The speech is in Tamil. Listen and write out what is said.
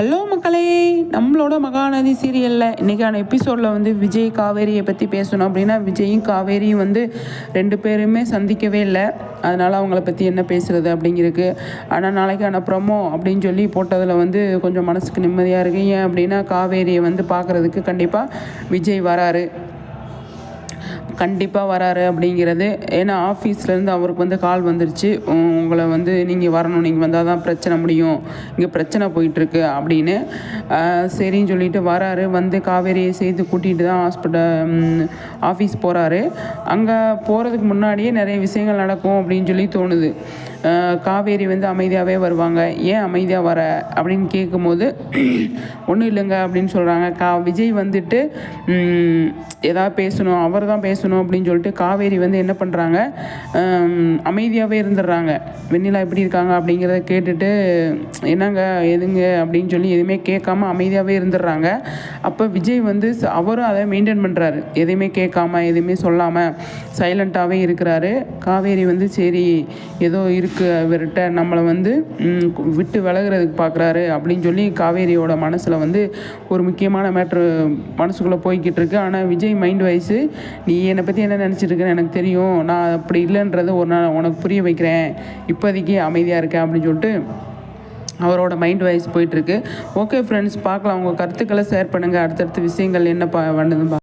ஹலோ மக்களே நம்மளோட மகாநதி சீரியலில் இன்றைக்கான எபிசோடில் வந்து விஜய் காவேரியை பற்றி பேசணும். அப்படின்னா விஜயும் காவேரியும் வந்து ரெண்டு பேருமே சந்திக்கவே இல்லை. அதனால் அவங்கள பற்றி என்ன பேசுகிறது அப்படிங்கிறதுக்கு. ஆனால் நாளைக்கான ப்ரமோ அப்படின்னு சொல்லி போட்டதில் வந்து கொஞ்சம் மனசுக்கு நிம்மதியாக இருக்குது ஏன் அப்படின்னா காவேரியை வந்து பார்க்குறதுக்கு கண்டிப்பாக விஜய் வராரு. கண்டிப்பாக வராரு அப்படிங்கிறது. ஏன்னா ஆஃபீஸ்லேருந்து அவருக்கு வந்து கால் வந்துருச்சு. உங்களை வந்து நீங்கள் வரணும் நீங்கள் வந்தால் தான் பிரச்சனை முடியும். இங்கே பிரச்சனை போயிட்டுருக்கு அப்படின்னு சரின்னு சொல்லிட்டு வராரு. வந்து காவேரியை சேர்த்து கூட்டிகிட்டு தான் ஹாஸ்பிட்டல் ஆஃபீஸ் போகிறாரு அங்கே போகிறதுக்கு முன்னாடியே நிறைய விஷயங்கள் நடக்கும் அப்படின்னு சொல்லி தோணுது. காவேரி வந்து அமைதியாகவே வருவாங்க. ஏன் அமைதியாக வர? அப்படின்னு கேட்கும்போது ஒன்றும் இல்லைங்க அப்படின்னு சொல்கிறாங்க கா விஜய் வந்துட்டு ஏதாவது பேசணும். அவர் தான் பேசணும் அப்படின்னு சொல்லிட்டு காவேரி வந்து என்ன பண்ணுறாங்க அமைதியாகவே இருந்துடுறாங்க. வெண்ணிலா எப்படி இருக்காங்க அப்படிங்கிறத கேட்டுட்டு என்னங்க எதுங்க அப்படின்னு சொல்லி எதுவுமே கேட்காம அமைதியாகவே இருந்துடுறாங்க. அப்போ விஜய் வந்து அவரும் அதை மெயின்டைன் பண்ணுறாரு எதையுமே கேட்காம எதுவுமே சொல்லாமல் சைலண்ட்டாகவே இருக்கிறாரு. காவேரி வந்து சரி ஏதோ இருக்குது அவர்கிட்ட. நம்மளை வந்து விட்டு விலகுறதுக்கு பார்க்குறாரு அப்படின்னு சொல்லி காவேரியோட மனசில் வந்து ஒரு முக்கியமான மேட்ரு மனசுக்குள்ளே போய்கிட்டு இருக்கு. ஆனால் விஜய் மைண்ட் வைஸு நீ என்னை பற்றி என்ன நினச்சிட்ருக்கேன்னு எனக்கு தெரியும். நான் அப்படி இல்லைன்றது ஒரு நாள் உனக்கு புரிய வைக்கிறேன். இப்போதைக்கு அமைதியாக இருக்கேன் அப்படின்னு சொல்லிட்டு அவரோட மைண்ட் வைஸ் போயிட்டுருக்கு ஓகே ஃப்ரெண்ட்ஸ் பார்க்கலாம் உங்கள் கருத்துக்களை ஷேர் பண்ணுங்கள் அடுத்தடுத்த விஷயங்கள் என்ன பா பண்ணுதுன்னு பா